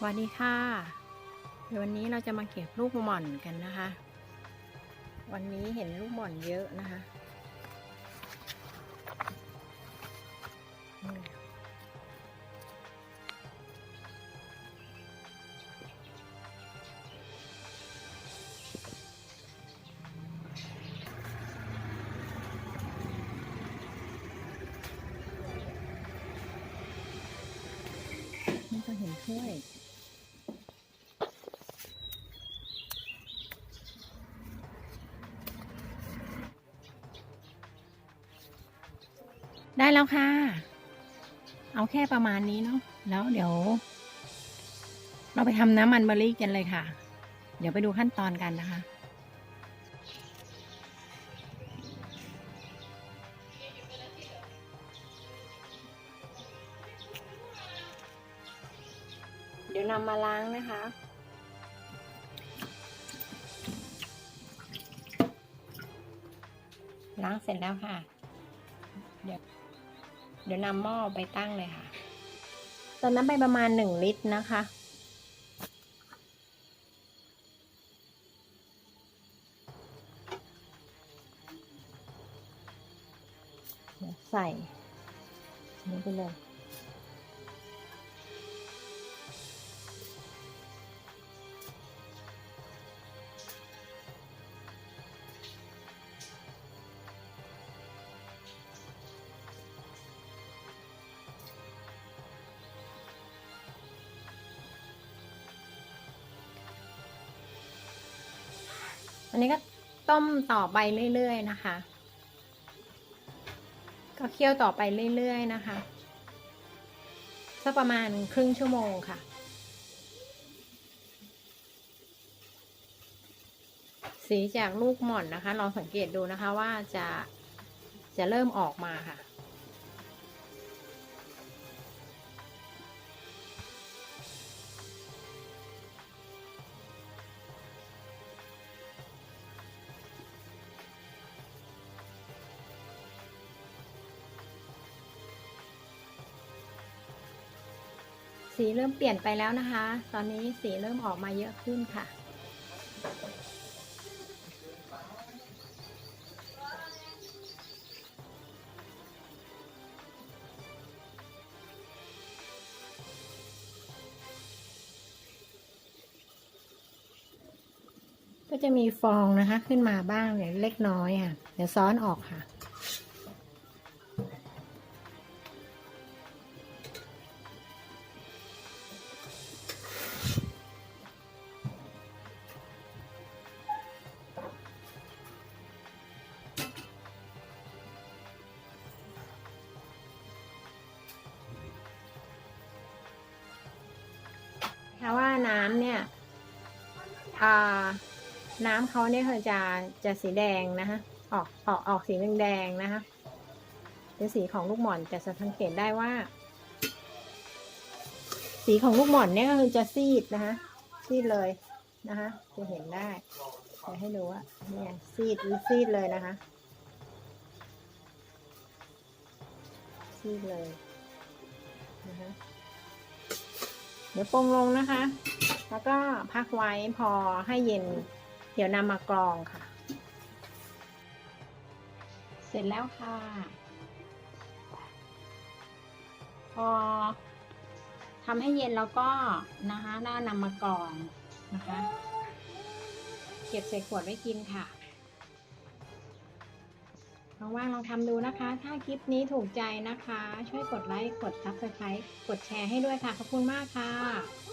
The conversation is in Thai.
สวัสดีค่ะเดี๋ยววันนี้เราจะมาเก็บลูกหม่อนกันนะคะ วันนี้เห็นลูกหม่อนเยอะนะคะ นี่ก็เห็นถ้วย ได้แล้วค่ะ เอาแค่ประมาณนี้เนาะ แล้วเดี๋ยว เราไปทำน้ำมันเบอร์รี่กันเลยค่ะ เดี๋ยวไปดูขั้นตอนกันนะคะเดี๋ยวนำมาล้างนะคะ ล้างเสร็จแล้วค่ะ เดี๋ยว เดี๋ยวนำหม้อไปตั้งเลยค่ะเติมน้ำไปประมาณหนึ่งลิตรนะคะเดี๋ยวใส่อันนี้ไปเลย อันนี้ก็ต้มต่อไปเรื่อยๆนะคะ ก็เคี่ยวต่อไปเรื่อยๆนะคะสักประมาณครึ่งชั่วโมงค่ะ สีจากลูกหม่อนนะคะลองสังเกตดูนะคะว่าจะจะเริ่มออกมาค่ะ สีเริ่มเปลี่ยนไปแล้วนะคะ ตอนนี้สีเริ่มออกมาเยอะขึ้นค่ะ ก็จะมีฟองนะคะขึ้นมาบ้างเนี่ยเล็กน้อยค่ะ เดี๋ยวซ้อนออกค่ะ น้ำเนี่ยน้ำเขาเนี่ยคือจะจะสีแดงนะคะออกออกออกสีแดงๆนะคะเป็นสีของลูกหม่อนจะสังเกตได้ว่า สีของลูกหม่อนเนี่ยก็คือจะซีดนะคะซีดเลยนะคะจะเห็นได้จะให้ดูว่าเนี่ยซีดหรือซีดเลยนะคะซีดเลยนะคะ ดี๋ยวปรุงลงนะคะ แล้วก็พักไว้พอให้เย็น เดี๋ยวนำมากรองค่ะ เสร็จแล้วค่ะ พอทำให้เย็นแล้วก็นะคะน่านำมากรองนะคะ เก็บใส่ขวดไว้กินค่ะ ว่างๆลองทำดูนะคะ ถ้าคลิปนี้ถูกใจนะคะ ช่วยกดไลค์ กด subscribe กดแชร์ให้ด้วยค่ะ ขอบคุณมากค่ะ